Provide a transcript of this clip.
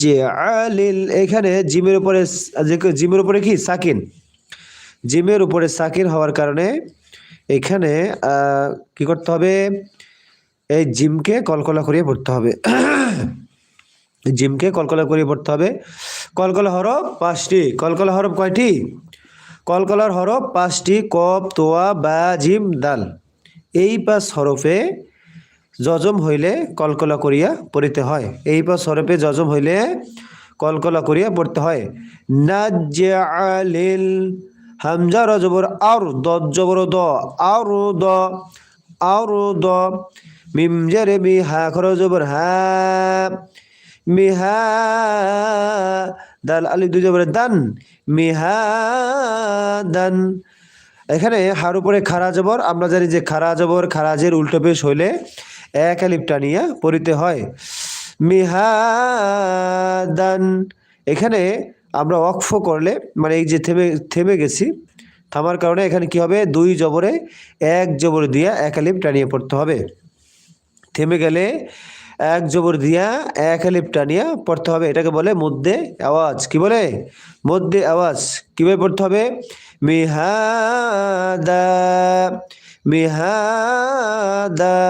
যে, আলিল, এখানে জিমের উপরে জিমের উপরে কি? সাকিন। জিমের উপরে সাকিন হওয়ার কারণে এখানে কি করতে হবে? এই জিমকে কলকলা করিয়ে পড়তে হবে। জিমকে কলকলা করিয়ে পড়তে হবে। কলকলা হরফ পাঁচটি। কলকলা হরফ কয়টি? কলকলার হরফ পাঁচটি কপ তোয়া, বা, জিম, দাল। এই পাঁচ হরফে যজম হইলে কলকলা করিয়া পড়িতে হয়। এই পাঁচ হরফে যজম হইলে কলকলা করিয়া পড়তে হয়। নাজ্জালিল হামজা রজবর আর দ দ আর দ আর দ মিম জেরে মি হা খর জবর হা মিহা দাল আলি দুই জবর দান, মিহা দান। এখানে হার উপরে খারা জবর, আমরা জানি যে খারা জবর, খারাজের উল্টো পেশ হইলে এক আলিপ টানিয়া পড়িতে হয়। মিহাদান। এখানে আমরা অক্ফ করলে মানে এই যে থেমে থেমে গেছি, থামার কারণে এখানে কি হবে? দুই জবরে, এক জবর দিয়া এক আলিপ টানিয়ে পড়তে হবে। থেমে গেলে এক জবর দিয়া এক আলিপ টানিয়া পড়তে হবে। এটাকে বলে মধ্যে আওয়াজ। কি বলে? মধ্যে আওয়াজ। কীভাবে পড়তে হবে? মিহাদা মিহাদা।